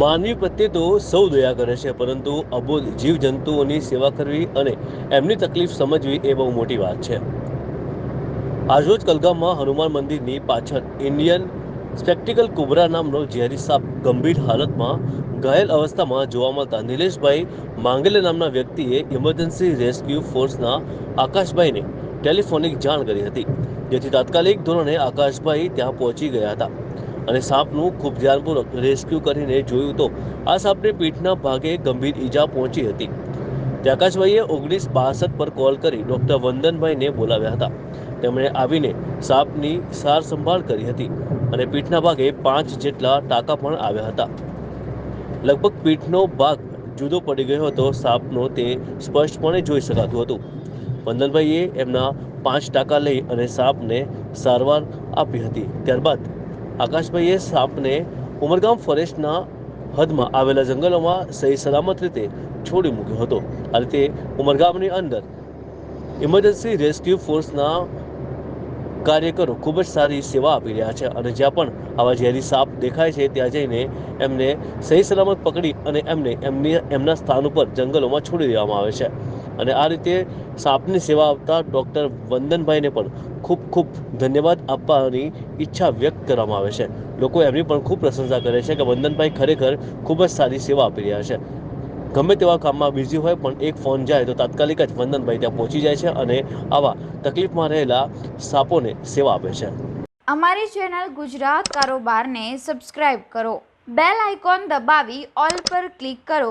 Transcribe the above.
માનવી પ્રત્યે તો સૌ દયા કરે છે, પરંતુ અબોધ જીવજંતુઓની સેવા કરવી અને એમની તકલીફ સમજવી એ બહુ મોટી વાત છે. આજરોજ કલગામમાં હનુમાન મંદિરની પાછળ ઇન્ડિયન સ્પેક્ટિકલ કુબરા નામનો ઝેરી સાપ ગંભીર હાલતમાં ઘાયલ અવસ્થામાં જોવા મળતા નિલેશભાઈ માંગેલે નામના વ્યક્તિએ ઇમરજન્સી રેસ્ક્યુ ફોર્સના આકાશભાઈને ટેલિફોનિક જાણ કરી હતી, જેથી તાત્કાલિક ધોરણે આકાશભાઈ ત્યાં પહોંચી ગયા હતા. અને સાપનું ખૂબ ધ્યાનપૂર્વક રેસ્ક્યુ કરીને જોયું તો આ સાપને પીઠના ભાગે ગંભીર ઈજા પહોંચી હતી. ત્યાકાશભાઈએ ઓગણીસ બાસઠ પર કોલ કરી ડૉક્ટર વંદનભાઈને બોલાવ્યા હતા. તેમણે આવીને સાપની સાર સંભાળ કરી હતી અને પીઠના ભાગે પાંચ જેટલા ટાંકા પણ આવ્યા હતા. લગભગ પીઠનો ભાગ જુદો પડી ગયો હતો સાપનો તે સ્પષ્ટપણે જોઈ શકાતું હતું. વંદનભાઈએ એમના પાંચ ટાંકા લઈ અને સાપને સારવાર આપી હતી. ત્યારબાદ આકાશભાઈએ સાપને ઉમરગામ ફોરેસ્ટના હદમાં આવેલા જંગલોમાં સહી સલામત રીતે છોડી મૂક્યો હતો. આ રીતે ઉમરગામની અંદર ઇમરજન્સી રેસ્ક્યુ ફોર્સના કાર્યકરો ખૂબ જ સારી સેવા આપી રહ્યા છે અને જ્યાં પણ આવા ઝેરી સાપ દેખાય છે ત્યાં જઈને એમને સહી સલામત પકડી અને એમને એમની એમના સ્થાન ઉપર જંગલોમાં છોડી દેવામાં આવે છે. અને આ રીતે સાપની સેવા આપતા ડૉક્ટર વંદનભાઈને પણ ખૂબ ખૂબ ધન્યવાદ આપવાની ઈચ્છા વ્યક્ત કરવામાં આવે છે. લોકો એમની પણ ખૂબ પ્રશંસા કરે છે કે વંદનભાઈ ખરેખર ખૂબ જ સારી સેવા આપી રહ્યા છે. ગમે તેવા કામમાં બિઝી હોય પણ એક ફોન જાય તો તાત્કાલિક જ વંદનભાઈ ત્યાં પહોંચી જાય છે અને આવા તકલીફમાં રહેલા સાપોને સેવા આપે છે. અમારી ચેનલ ગુજરાત કારોબારને સબસ્ક્રાઇબ કરો. બેલ આઇકોન દબાવી ઓલ પર ક્લિક કરો.